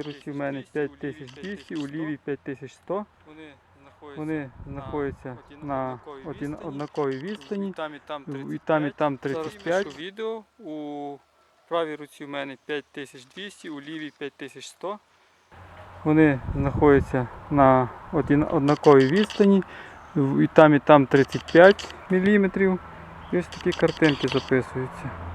Правій руці в мене 5200, у лівій 5100. Вони знаходяться, на однаковій відстані. і там, і там 35. І там, і там 35. відео. У правій руці в мене 5200, у лівій 5100. Вони знаходяться на однаковій відстані. І там, і там 35 мм. І ось такі картинки записуються.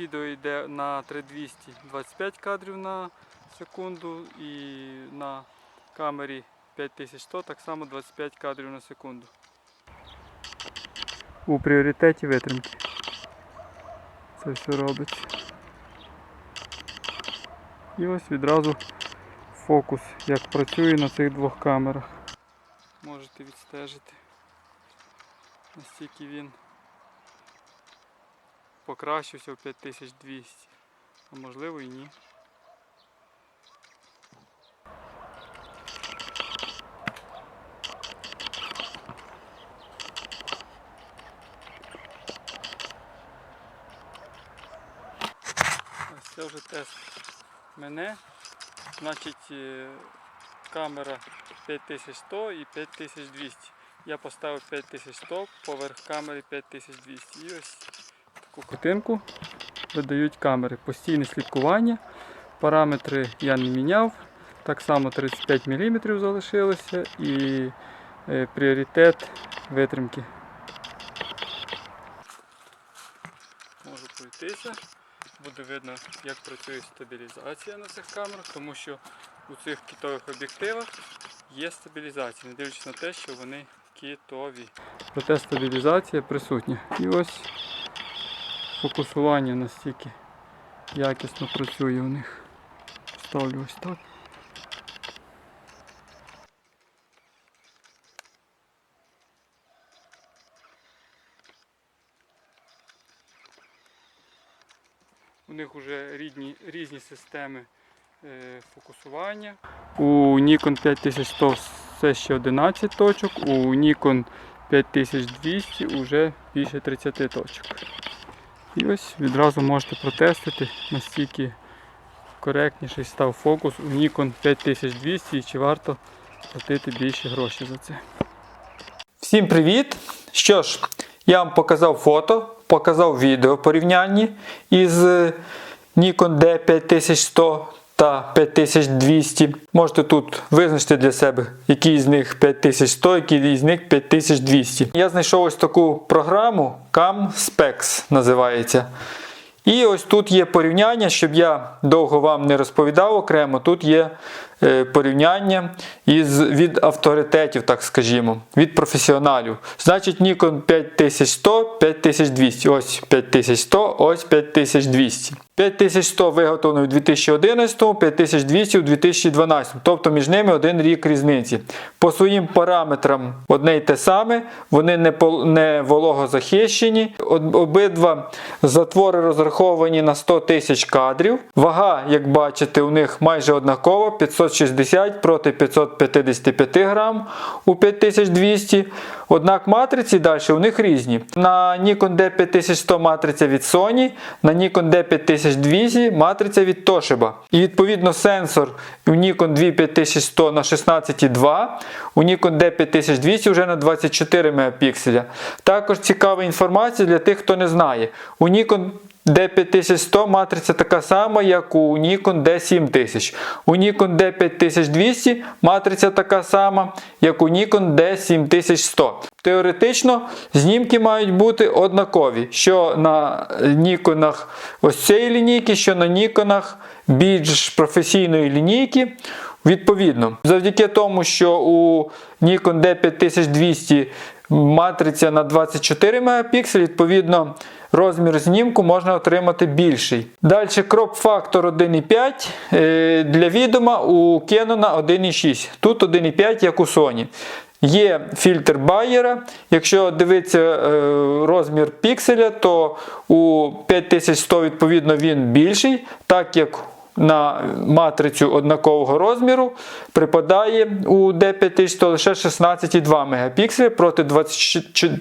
Відео йде на 3200 25 кадрів на секунду і на камері 5100 так само 25 кадрів на секунду. У пріоритеті витримки. Це все робиться. І ось відразу фокус, як працює на цих двох камерах. Можете відстежити, настільки він покращився в 5200, а можливо і ні. Ось це вже тест мене. Значить, е, камера 5100 і 5200. Я поставив 5100 поверх камери 5200. І ось таку Картинку видають камери. Постійне слідкування. Параметри я не міняв. Так само 35 мм залишилося і е, пріоритет витримки. можу пройтися. Буде видно, як працює стабілізація на цих камерах, тому що у цих кітових об'єктивах є стабілізація, не дивлячись на те, що вони кітові. Проте стабілізація присутня. І ось фокусування настільки якісно працює у них. Ставлю ось так. У них вже рідні, різні системи е, фокусування. У Nikon 5100 все ще 11 точок, у Nikon 5200 вже більше 30 точок. І ось відразу можете протестити, настільки коректніший став фокус у Nikon 5200 і чи варто платити більше грошей за це. Всім привіт! Що ж, я вам показав фото, показав відео порівнянні із Nikon D5100 та 5200. Можете тут визначити для себе, який з них 5100, який з них 5200. Я знайшов ось таку програму Cam Specs називається. І ось тут є порівняння, щоб я довго вам не розповідав окремо. Тут є порівняння із, від авторитетів, так скажімо, від професіоналів. Значить, Nikon 5100, 5200. Ось 5100, ось 5200. 5100 виготовлено у 2011, 5200 у 2012, тобто між ними один рік різниці. По своїм параметрам одне й те саме, вони не, не вологозахищені. Обидва затвори розраховані на 100 тисяч кадрів. Вага, як бачите, у них майже однакова 560 проти 555 грам у 5200. Однак матриці далі у них різні. На Nikon D5100 матриця від Sony, на Nikon D5200 матриця від Toshiba. І відповідно сенсор у Nikon 25100 на 16,2, у Nikon D5200 вже на 24 мегапікселя. Також цікава інформація для тих, хто не знає. У Nikon D5100 матриця така сама, як у Nikon D7000. У Nikon D5200 матриця така сама, як у Nikon D7100. Теоретично знімки мають бути однакові, що на Ніконах ось цієї лінійки, що на Ніконах більш професійної лінійки. Відповідно, завдяки тому, що у Nikon D5200 матриця на 24 Мп, відповідно, розмір знімку можна отримати більший. Далі кроп фактор 1,5 е, для відома у Canon 1,6. Тут 1,5, як у Sony. Є фільтр Байера. Якщо дивитися е, розмір пікселя, то у 5100 відповідно він більший, так як на матрицю однакового розміру припадає у D5100 лише 16,2 Мп проти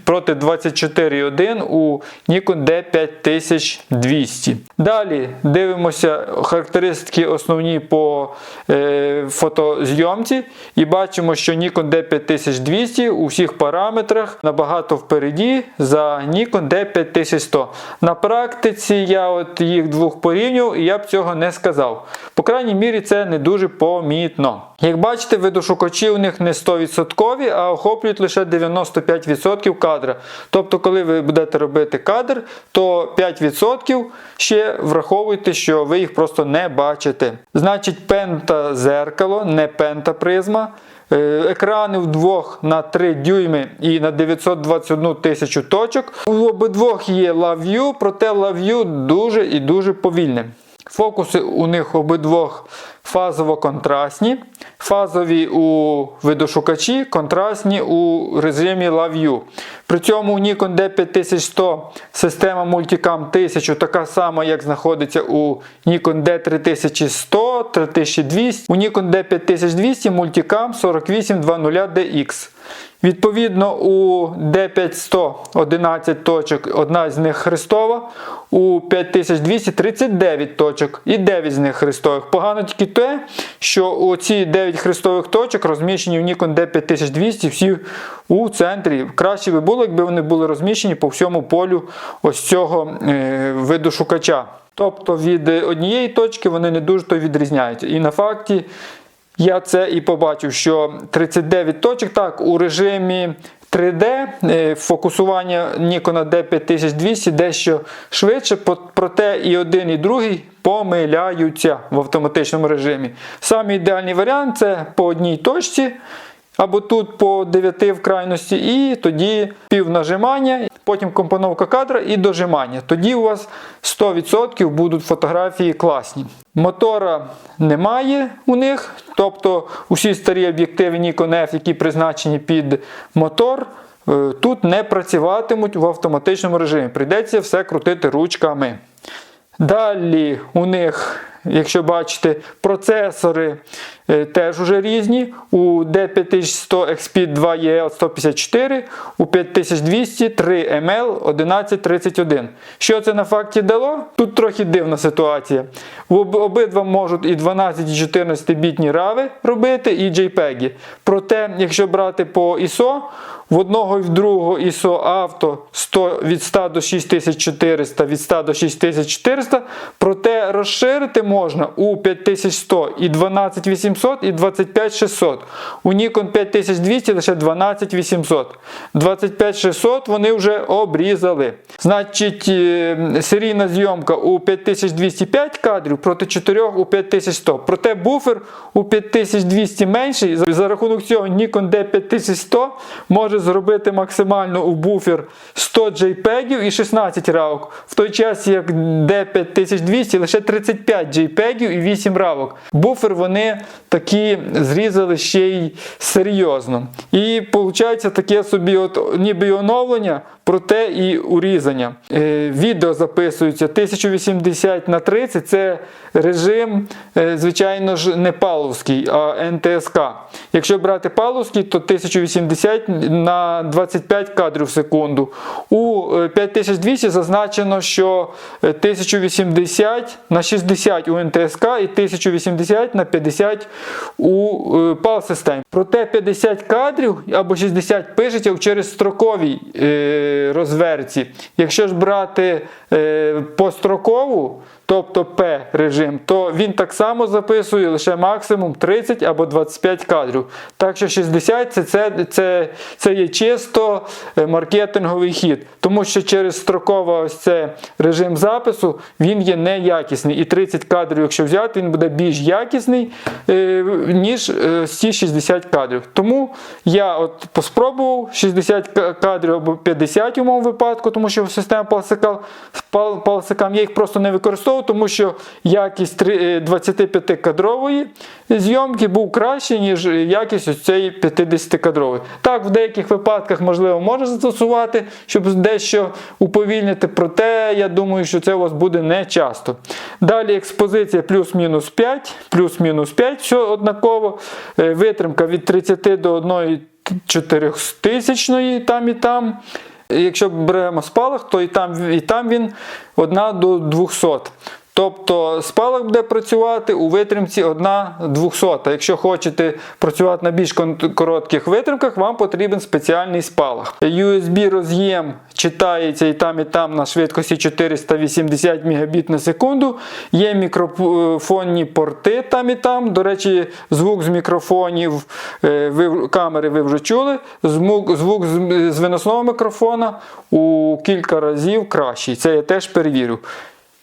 проти 24,1 у Nikon D5200. Далі дивимося характеристики основні по е, фотозйомці і бачимо, що Nikon D5200 у всіх параметрах набагато впереді за Nikon D5100. На практиці я от їх двох порівнював і я б цього не сказав. По крайній мірі це не дуже помітно. Як бачите, видошукачі у них не 100%, а охоплюють лише 95% кадра. Тобто, коли ви будете робити кадр, то 5% ще враховуйте, що ви їх просто не бачите. Значить, пента зеркало, не пента призма. Е, Екрани вдвох на 3 дюйми і на 921 тисячу точок. У обидвох є LaView, проте LaView дуже і дуже повільне. Фокуси у них обидвох фазово-контрастні, фазові у видошукачі, контрастні у режимі LaView. При цьому у Nikon D5100 система Multicam 1000 така сама, як знаходиться у Nikon D3100, 3200. У Nikon D5200 Multicam 4820DX. Відповідно, у D500 11 точок, одна з них хрестова, у 5239 точок і 9 з них хрестових. Погано тільки те, що оці 9 хрестових точок розміщені в Nikon D5200 всі у центрі. Краще би було, якби вони були розміщені по всьому полю ось цього е, виду шукача. Тобто від однієї точки вони не дуже то відрізняються. І на факті я це і побачив, що 39 точок так у режимі 3D е, фокусування Nikon D5200 дещо швидше, проте і один, і другий помиляються в автоматичному режимі. Самий ідеальний варіант це по одній точці. Або тут по 9 в крайності, і тоді півнажимання, потім компоновка кадра і дожимання. Тоді у вас 100% будуть фотографії класні. Мотора немає у них, тобто усі старі об'єктиви Nikon F, які призначені під мотор, е, тут не працюватимуть в автоматичному режимі. Прийдеться все крутити ручками. Далі у них, якщо бачите, процесори е, теж уже різні. У D5100 XP 2 EL 154, у 5200 3 ML 1131. Що це на факті дало? Тут трохи дивна ситуація. Обидва можуть і 12 і 14 бітні рави робити, і JPEG. Проте, якщо брати по ISO, в одного і в другого ISO авто 100, від 100 до 6400, від 100 до 6400, проте розширити можна у 5100 і 12800 і 25600. У Nikon 5200 лише 12800. 25600 вони вже обрізали. Значить, е, серійна зйомка у 5205 кадрів проти 4 у 5100. Проте буфер у 5200 менший. За- рахунок цього Nikon D5100 може зробити максимально у буфер 100 JPEG і 16 равок. В той час як D5200 лише 35 JPEG і 8 равок. Буфер вони такі зрізали ще й серйозно. І виходить таке собі, от, ніби і оновлення, проте і урізання. Е, відео записується 1080 на 30 це режим, е, звичайно ж, не паловський, а НТСК. Якщо брати паловський, то 1080 на 25 кадрів в секунду. У е, 5200 зазначено, що е, 1080 на 60 у НТСК і 1080 на 50 у е, PAL системі. Проте 50 кадрів або 60 пишеться через строковій е, розверці. Якщо ж брати е, построкову, тобто P режим, то він так само записує лише максимум 30 або 25 кадрів. Так що 60 це, це, це, це є чисто е, маркетинговий хід, тому що через строковий ось це режим запису він є неякісний. І 30 кадрів, якщо взяти, він буде більш якісний, е, ніж е, ці 60 кадрів. Тому я от поспробував 60 кадрів або 50 у моєму випадку, тому що система палсикам, палсикам я їх просто не використовую. Знову, тому що якість е, 25-кадрової зйомки був краще, ніж якість ось цієї 50-кадрової. Так, в деяких випадках, можливо, можна застосувати, щоб дещо уповільнити, проте я думаю, що це у вас буде не часто. Далі експозиція плюс-мінус 5, плюс-мінус 5, все однаково. Е, Витримка від 30 до 1 чотирьохтисячної там і там. Якщо беремо спалах, то і там, і там він 1 до 200. Тобто спалах буде працювати у витримці 1 200. Якщо хочете працювати на більш коротких витримках, вам потрібен спеціальний спалах. USB роз'єм читається і там, і там на швидкості 480 Мбіт на секунду. Є мікрофонні порти там і там. До речі, звук з мікрофонів е, ви, камери ви вже чули. Звук, звук з, з виносного мікрофона у кілька разів кращий. Це я теж перевірю.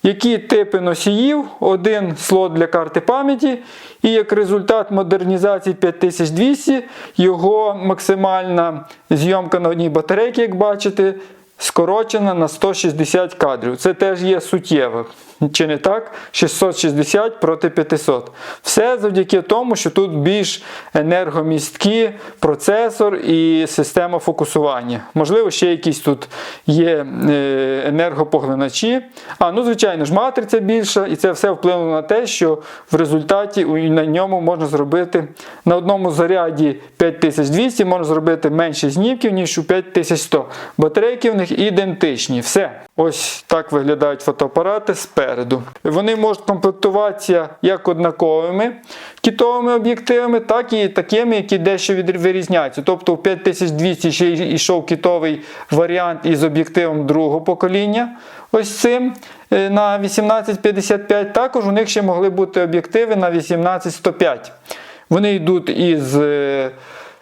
Які типи носіїв, один слот для карти пам'яті, і як результат модернізації 5200, його максимальна зйомка на одній батарейці, як бачите, скорочена на 160 кадрів. Це теж є суттєво. Чи не так? 660 проти 500. Все завдяки тому, що тут більш енергомісткі процесор і система фокусування. Можливо, ще якісь тут є е, енергопоглиначі. А, ну, звичайно ж, матриця більша, і це все вплинуло на те, що в результаті на ньому можна зробити на одному заряді 5200 можна зробити менше знімків, ніж у 5100. Батарейки в них ідентичні. Все. Ось так виглядають фотоапарати спереду. Вони можуть комплектуватися як однаковими кітовими об'єктивами, так і такими, які дещо вирізняються. Тобто у 5200 ще йшов кітовий варіант із об'єктивом другого покоління. Ось цим е, на 1855. Також у них ще могли бути об'єктиви на 18105. Вони йдуть із е,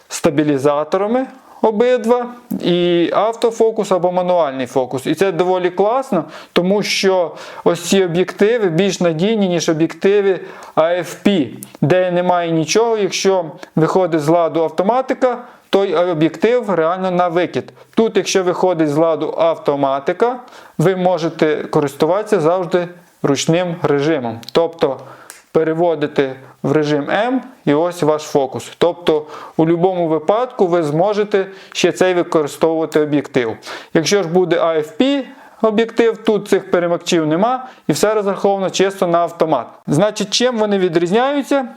стабілізаторами обидва, і автофокус або мануальний фокус. І це доволі класно, тому що ось ці об'єктиви більш надійні, ніж об'єктиви AFP, де немає нічого. Якщо виходить з ладу автоматика, той об'єктив реально на викид. Тут, якщо виходить з ладу автоматика, ви можете користуватися завжди ручним режимом. Тобто переводите в режим М і ось ваш фокус. Тобто у будь-якому випадку ви зможете ще цей використовувати об'єктив. Якщо ж буде AFP, Об'єктив тут цих перемикчів нема, і все розраховано чисто на автомат. Значить, чим вони відрізняються?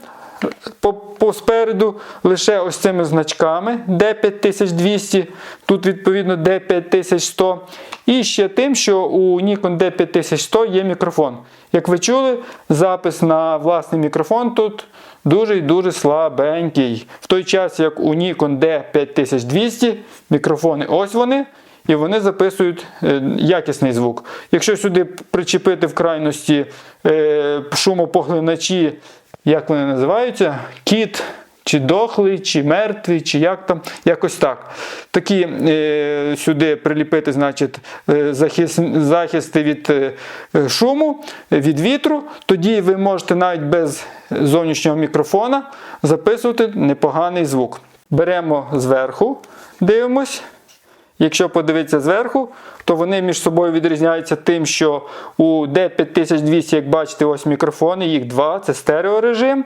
По, спереду лише ось цими значками D5200, тут відповідно D5100. І ще тим, що у Nikon D5100 є мікрофон. Як ви чули, запис на власний мікрофон тут дуже і дуже слабенький. В той час, як у Nikon D5200 мікрофони ось вони. І вони записують е, якісний звук. Якщо сюди причепити в крайності е, шумопоглиначі, як вони називаються, кіт, чи дохлий, чи мертвий, чи як там, якось так. Такі е, сюди приліпити, значить, е, захист, захисти від е, шуму, від вітру, тоді ви можете навіть без зовнішнього мікрофона записувати непоганий звук. Беремо зверху, дивимось. Якщо подивитися зверху, то вони між собою відрізняються тим, що у D5200, як бачите, ось мікрофони, їх два, це стереорежим.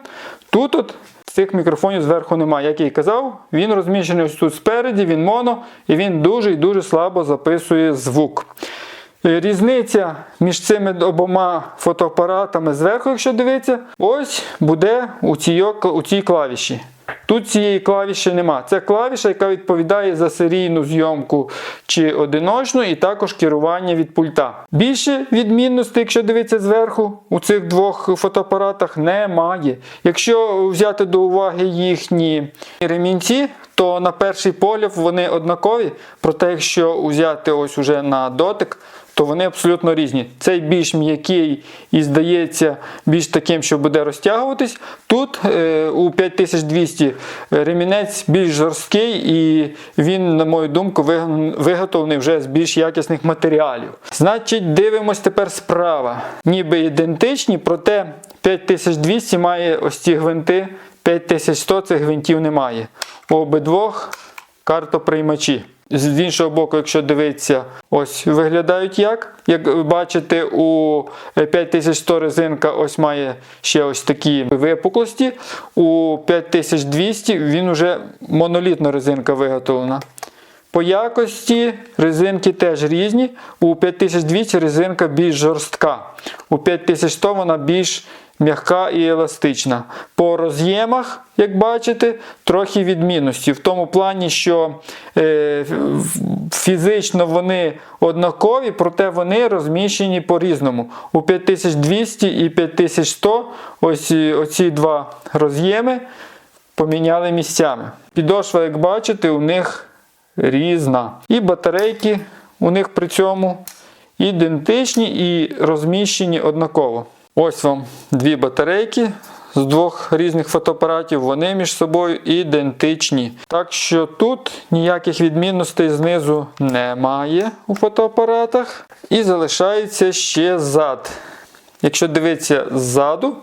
Тут от цих мікрофонів зверху немає. Як я і казав, він розміщений ось тут спереді, він моно, і він дуже і дуже слабо записує звук. Е, Різниця між цими обома фотоапаратами зверху, якщо дивитися, ось буде у цій, у цій клавіші. Тут цієї клавіші нема. Це клавіша, яка відповідає за серійну зйомку чи одиночну, і також керування від пульта. Більше відмінностей, якщо дивитися зверху, у цих двох фотоапаратах немає. Якщо взяти до уваги їхні ремінці, то на перший погляд вони однакові. Проте, якщо взяти ось уже на дотик, то вони абсолютно різні. Цей більш м'який і здається більш таким, що буде розтягуватись. Тут е, у 5200 ремінець більш жорсткий і він, на мою думку, виготовлений вже з більш якісних матеріалів. Значить, дивимось тепер справа. Ніби ідентичні, проте 5200 має ось ці гвинти, 5100 цих гвинтів немає. У обидвох картоприймачі. З іншого боку, якщо дивитися, ось виглядають як. Як бачите, у 5100 резинка ось має ще ось такі випуклості. У 5200 він вже монолітна резинка виготовлена. По якості резинки теж різні. У 5200 резинка більш жорстка. У 5100 вона більш м'яка і еластична. По роз'ємах, як бачите, трохи відмінності. В тому плані, що е, фізично вони однакові, проте вони розміщені по-різному. У 5200 і 5100 ось оці два роз'єми поміняли місцями. Підошва, як бачите, у них різна. І батарейки у них при цьому ідентичні і розміщені однаково. Ось вам дві батарейки з двох різних фотоапаратів, вони між собою ідентичні. Так що тут ніяких відмінностей знизу немає у фотоапаратах. І залишається ще зад. Якщо дивитися ззаду,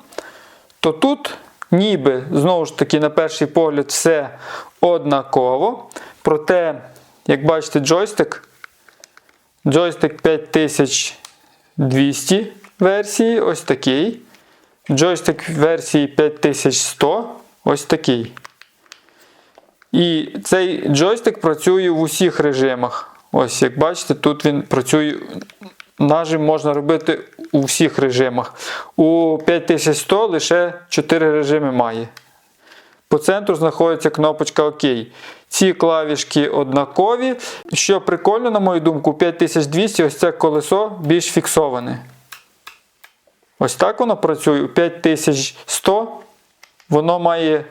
то тут ніби знову ж таки на перший погляд все однаково. Проте, як бачите, джойстик, джойстик 5200 версії, ось такий. Джойстик версії 5100 ось такий. І цей джойстик працює в усіх режимах. Ось, як бачите, тут він працює. Нажим можна робити у всіх режимах. У 5100 лише 4 режими має. По центру знаходиться кнопочка ОК. Ці клавішки однакові. Що прикольно, на мою думку, у 5200 ось це колесо більш фіксоване. Ось так воно працює. 5100 воно має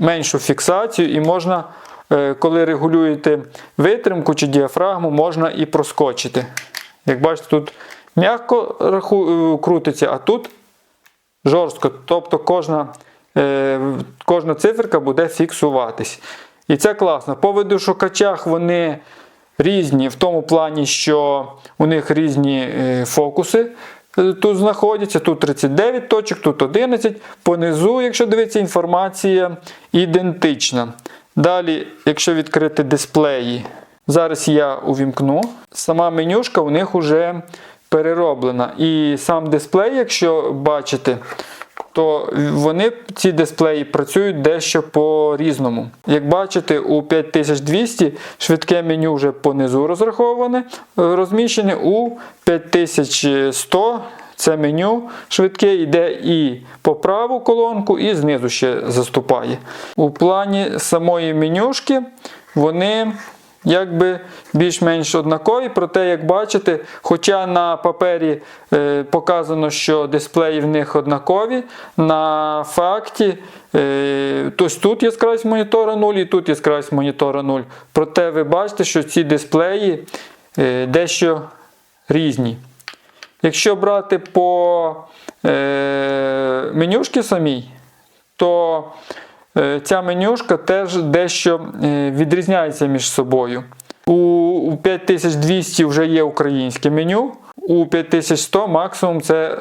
меншу фіксацію і можна, е, коли регулюєте витримку чи діафрагму, можна і проскочити. Як бачите, тут м'яко е, крутиться, а тут жорстко. Тобто кожна, е, кожна циферка буде фіксуватись. І це класно. По видошукачах вони різні в тому плані, що у них різні фокуси. Тут знаходяться, тут 39 точок, тут 11. Понизу, якщо дивитися, інформація ідентична. Далі, якщо відкрити дисплеї, зараз я увімкну. Сама менюшка у них вже перероблена. І сам дисплей, якщо бачите, то вони ці дисплеї працюють дещо по-різному. Як бачите, у 5200 швидке меню вже понизу розраховане, е, розміщене у 5100. Це меню швидке йде і по праву колонку, і знизу ще заступає. У плані самої менюшки вони якби більш-менш однакові, проте, як бачите, хоча на папері е, показано, що дисплеї в них однакові, на факті е, ось тут яскравість монітора 0 і тут яскравість монітора 0. Проте ви бачите, що ці дисплеї е, дещо різні. Якщо брати по е, менюшки самій, то ця менюшка теж дещо е, відрізняється між собою. У 5200 вже є українське меню, у 5100 максимум це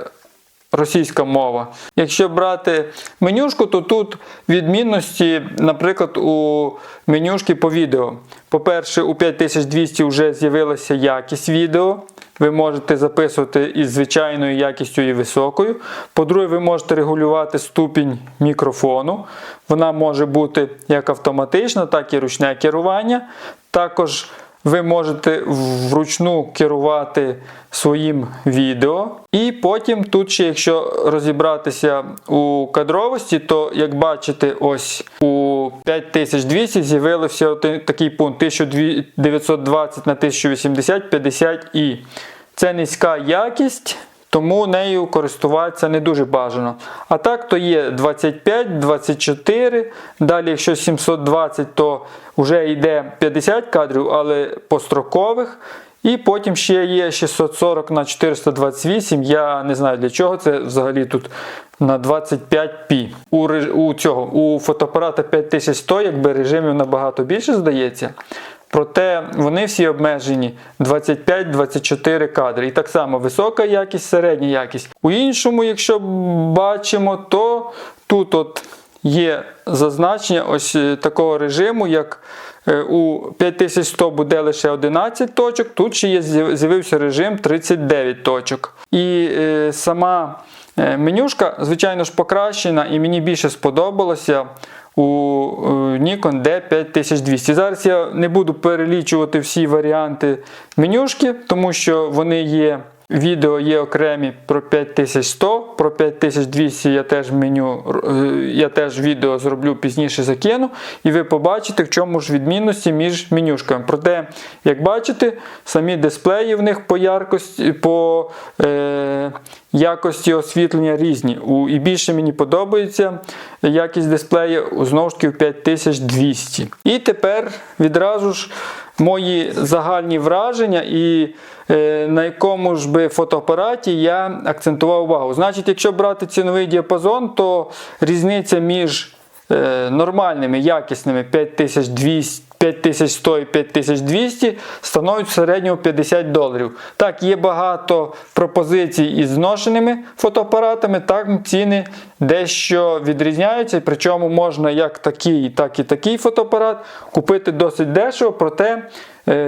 російська мова. Якщо брати менюшку, то тут відмінності, наприклад, у менюшки по відео. По-перше, у 5200 вже з'явилася якість відео. Ви можете записувати із звичайною якістю і високою. По-друге, ви можете регулювати ступінь мікрофону. Вона може бути як автоматична, так і ручне керування. Також ви можете вручну керувати своїм відео. І потім тут ще, якщо розібратися у кадровості, то як бачите, ось у 5200 з'явився один такий пункт 1920 на 1080 50 і це низька якість. Тому нею користуватися не дуже бажано. А так то є 25, 24. Далі, якщо 720, то вже йде 50 кадрів, але построкових. І потім ще є 640 на 428. Я не знаю для чого це взагалі тут на 25p. У, у цього у фотоапарата 5100, якби режимів набагато більше здається. Проте вони всі обмежені 25-24 кадри. І так само висока якість, середня якість. У іншому, якщо бачимо, то тут от є зазначення ось е, такого режиму, як е, у 5100 буде лише 11 точок, тут ще є з'явився режим 39 точок. І е, сама е, менюшка, звичайно ж, покращена, і мені більше сподобалося у е, Nikon D5200. Зараз я не буду перелічувати всі варіанти менюшки, тому що вони є. Відео є окремі про 5100, про 5200 я теж меню, е, я теж відео зроблю пізніше закину, і ви побачите, в чому ж відмінності між менюшками. Проте, як бачите, самі дисплеї в них по яркості, по е, якості освітлення різні. У, і більше мені подобається якість дисплею знову ж таки в 5200. І тепер відразу ж мої загальні враження і на якому ж би фотоапараті я акцентував увагу. Значить, якщо брати ціновий діапазон, то різниця між е, нормальними, якісними 5200. 5100 і 5200 становить в середньому 50 доларів. Так, є багато пропозицій із зношеними фотоапаратами, так ціни дещо відрізняються, причому можна як такий, так і такий фотоапарат купити досить дешево, проте е,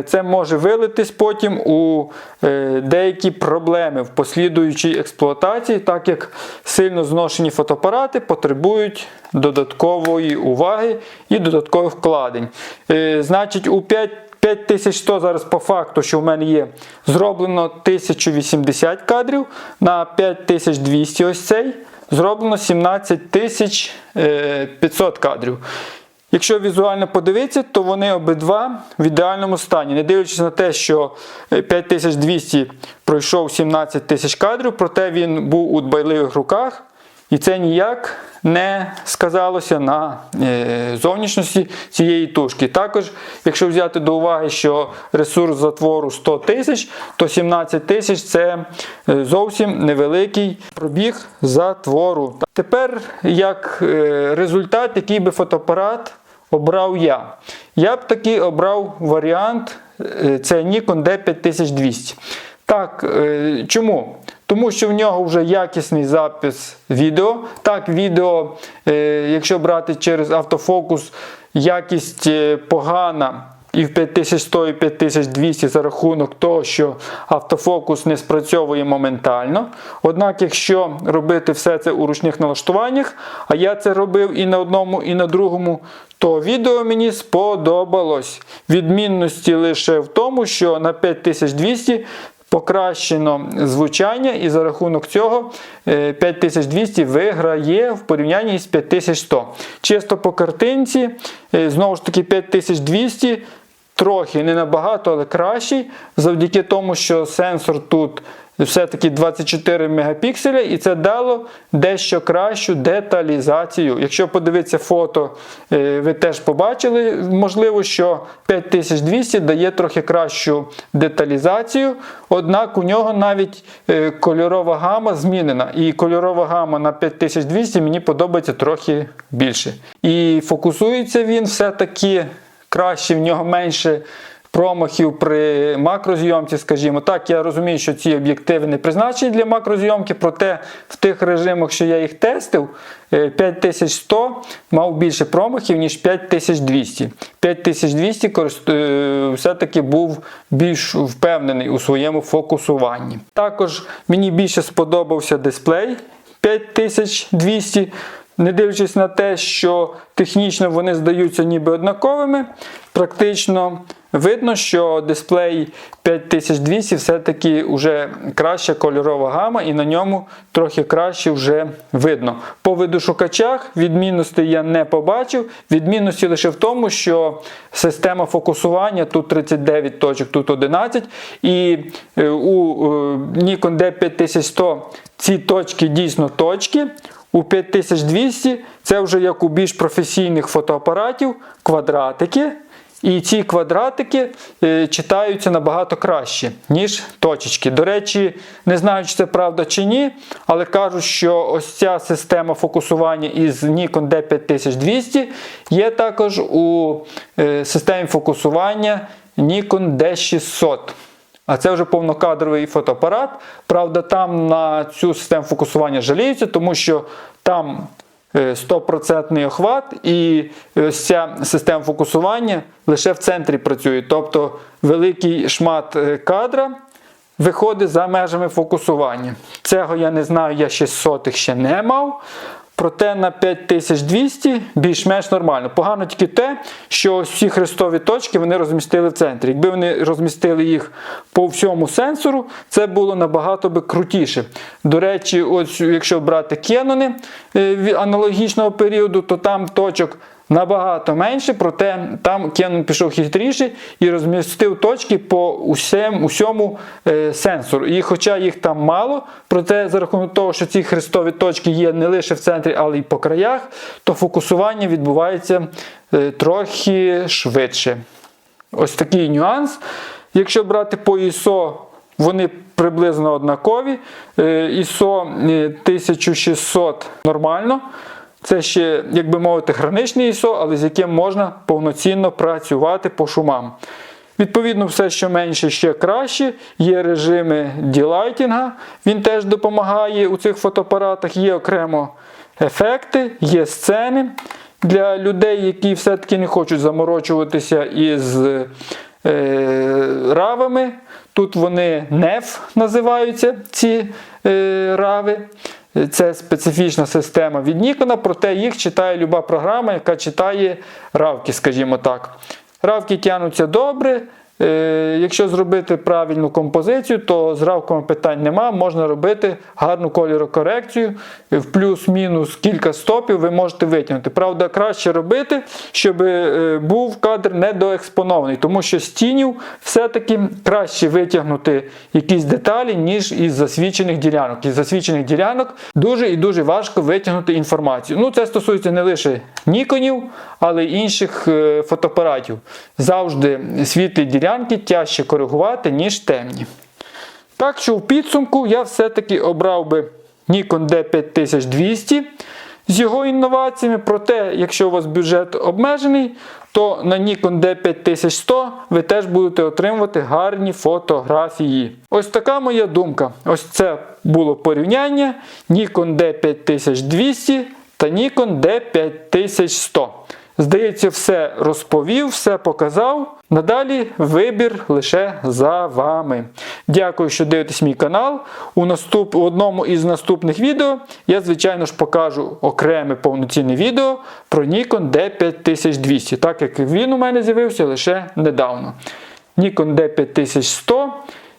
це може вилитись потім у е, деякі проблеми в послідуючій експлуатації, так як сильно зношені фотоапарати потребують додаткової уваги і додаткових вкладень. Е, Значить, у 5 5100 зараз по факту, що в мене є, зроблено 1080 кадрів на 5200 ось цей. Зроблено 17500 кадрів. Якщо візуально подивитися, то вони обидва в ідеальному стані. Не дивлячись на те, що е, 5200 пройшов 17 тисяч кадрів, проте він був у дбайливих руках. І це ніяк не сказалося на е, зовнішності цієї тушки. Також, якщо взяти до уваги, що ресурс затвору 100 тисяч, то 17 тисяч це е, зовсім невеликий пробіг затвору. Тепер, як е, результат, який би фотоапарат обрав я. Я б таки обрав варіант, е, це Nikon D5200. Так, е, чому? Тому що в нього вже якісний запис відео. Так, відео, е, якщо брати через автофокус, якість погана. І в 5100 і 5200 за рахунок того, що автофокус не спрацьовує моментально. Однак, якщо робити все це у ручних налаштуваннях, а я це робив і на одному, і на другому, то відео мені сподобалось. Відмінності лише в тому, що на 5200 покращено звучання, і за рахунок цього е, 5200 виграє в порівнянні з 5100. Чисто по картинці, е, знову ж таки, 5200 трохи не набагато, але кращий, завдяки тому, що сенсор тут все-таки 24 мегапікселя, і це дало дещо кращу деталізацію. Якщо подивитися фото, е, ви теж побачили, можливо, що 5200 дає трохи кращу деталізацію, однак у нього навіть е, кольорова гама змінена. І кольорова гама на 5200 мені подобається трохи більше. І фокусується він все-таки краще, в нього менше промахів при макрозйомці, скажімо. Так, я розумію, що ці об'єктиви не призначені для макрозйомки, проте в тих режимах, що я їх тестив, е, 5100 мав більше промахів, ніж 5200. 5200 корист- е, все-таки був більш впевнений у своєму фокусуванні. Також мені більше сподобався дисплей 5200. Не дивлячись на те, що технічно вони здаються ніби однаковими, практично видно, що дисплей 5200 все-таки вже краща кольорова гама, і на ньому трохи краще вже видно. По видошукачах відмінностей я не побачив. Відмінності лише в тому, що система фокусування тут 39 точок, тут 11. І е, у е, Nikon D5100 ці точки дійсно точки. У 5200 це вже як у більш професійних фотоапаратів квадратики. І ці квадратики е, читаються набагато краще, ніж точечки. До речі, не знаю, чи це правда чи ні, але кажуть, що ось ця система фокусування із Nikon D5200 є також у е, системі фокусування Nikon D600. А це вже повнокадровий фотоапарат. Правда, там на цю систему фокусування жаліються, тому що там е, 100% охват, і ось ця система фокусування лише в центрі працює. Тобто великий шмат е, кадра виходить за межами фокусування. Цього я не знаю, я ще сотих ще не мав. Проте на 5200 більш-менш нормально. Погано тільки те, що ось ці хрестові точки вони розмістили в центрі. Якби вони розмістили їх по всьому сенсору, це було набагато би крутіше. До речі, ось якщо брати кенони е, аналогічного періоду, то там точок набагато менше, проте там Canon пішов хитріше і розмістив точки по усім, усьому е, сенсору. І хоча їх там мало, проте за рахунок того, що ці хрестові точки є не лише в центрі, але й по краях, то фокусування відбувається е, трохи швидше. Ось такий нюанс. Якщо брати по ISO, вони приблизно однакові. Е, ISO е, 1600 нормально. Це ще, як би мовити, граничний ISO, але з яким можна повноцінно працювати по шумам. Відповідно, все, що менше, ще краще. Є режими ділайтінга, він теж допомагає у цих фотоапаратах, є окремо ефекти, є сцени для людей, які все-таки не хочуть заморочуватися із е, равами. Тут вони NEF називаються ці е, рави. Це специфічна система від Nikon, проте їх читає люба програма, яка читає равки, скажімо так. Равки тягнуться добре. Е, Якщо зробити правильну композицію, то з равками питань нема. Можна робити гарну кольорокорекцію. В плюс-мінус кілька стопів ви можете витягнути. Правда, краще робити, щоб е, був кадр недоекспонований, тому що з тінів все-таки краще витягнути якісь деталі, ніж із засвічених ділянок. Із засвічених ділянок дуже і дуже важко витягнути інформацію. Ну, це стосується не лише ніконів, але й інших е, фотоапаратів. Завжди світлі ділянки тяжче коригувати, ніж темні. Так що в підсумку я все-таки обрав би Nikon D5200 з його інноваціями. Проте, якщо у вас бюджет обмежений, то на Nikon D5100 ви теж будете отримувати гарні фотографії. Ось така моя думка. Ось це було порівняння Nikon D5200 та Nikon D5100. Здається, все розповів, все показав. Надалі вибір лише за вами. Дякую, що дивитесь мій канал. У, наступ... у одному із наступних відео я, звичайно ж, покажу окреме повноцінне відео про Nikon D5200, так як він у мене з'явився лише недавно. Nikon D5100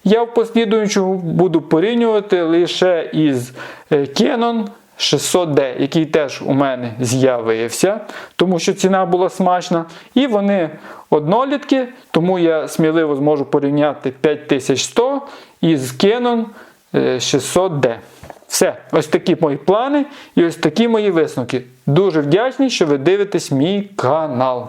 я в послідуючому буду порівнювати лише із е, Canon 600D, який теж у мене з'явився, тому що ціна була смачна. І вони однолітки, тому я сміливо зможу порівняти 5100 із Canon е, 600D. Все, ось такі мої плани і ось такі мої висновки. Дуже вдячний, що ви дивитесь мій канал.